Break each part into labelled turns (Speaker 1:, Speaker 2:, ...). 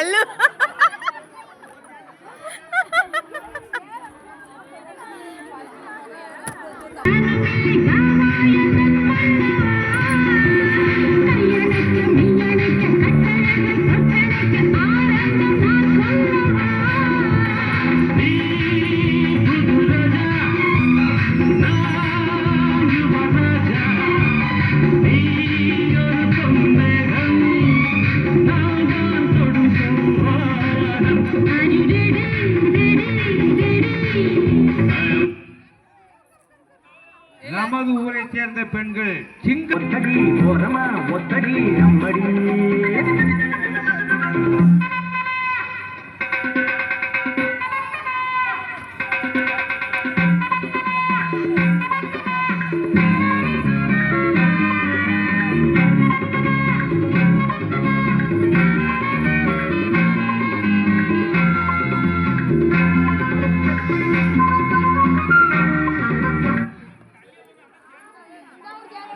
Speaker 1: കല്ല് நமது ஊரை சேர்ந்த பெண்கள் சிங்க
Speaker 2: ஒத்தடி ஓரமா ஒத்தடி அம்மடி.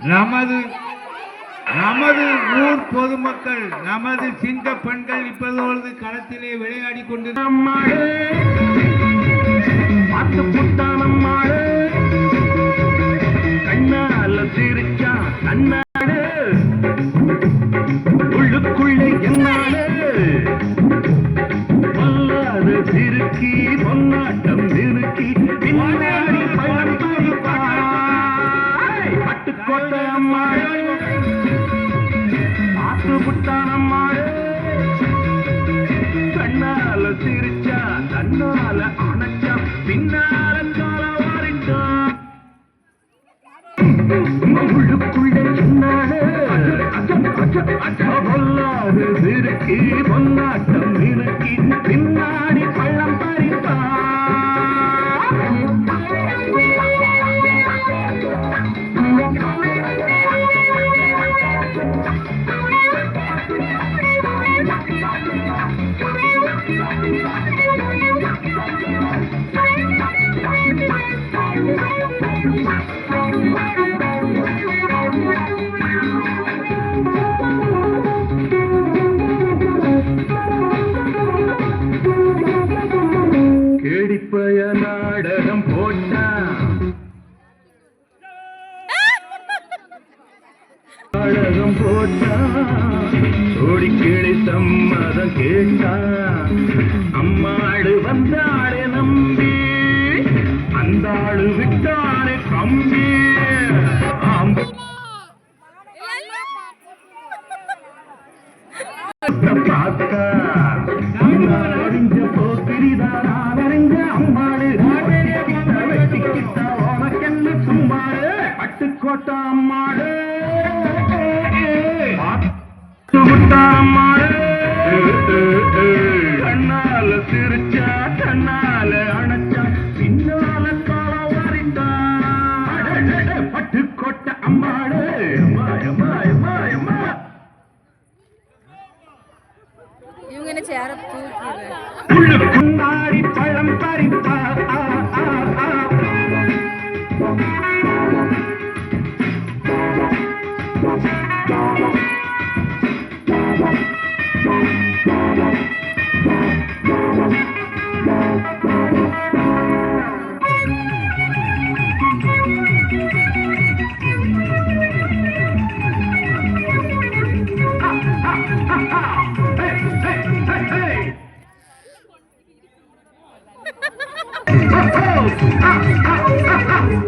Speaker 1: நமது நமது ஊர் பொதுமக்கள் நமது சிங்க பெண்கள் இப்போது களத்திலே விளையாடி கொண்டு
Speaker 2: அம்மாடு பார்த்து புட்டானம்மாடு கண்ணால சிரிச்சா கண்ணாடு சிரிச்சா கண்ணால அணைச்சா பின்னால கால வாரிட்டான் உள்ளுக்குள்ள சின்னாடு பொல்லாது சிறுக்கி பொன்னாட்டம் கேடிப்பய நாடகம் போட்டா. நாடகம் போட்டா. சோடி கிளி சம்மதம் கேட்டா. அம்மாடு வந்தாளே நம்பி. அந்த ஆளு விட்டாளே கம்பி. ஆம். பார்த்தா நான் அறிஞ்ச போக்கிரிதான் நான் அம்மாடு சும்மாடு பட்டுக்கோட்டை அம்மாடு பார்த்துவிட்டா அம்மாடு கண்ணால சிரிச்சா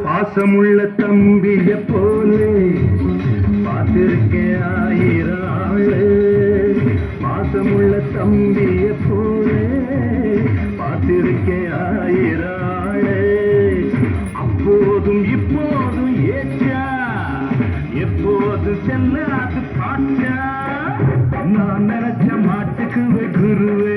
Speaker 2: பாசமுள்ள தம்பிய போலே பார்த்திருக்கேன் ஆயிரம் ஆளு. பாசமுள்ள தம்பிய போலே பார்த்திருக்கேன் ஆயிரம் ஆளு. அப்போதும் இப்போதும் ஏச்சா எப்போது செல்லாது பாட்டா ನರಚ ಮಾಟಕುವೆ ಗುರುವೆ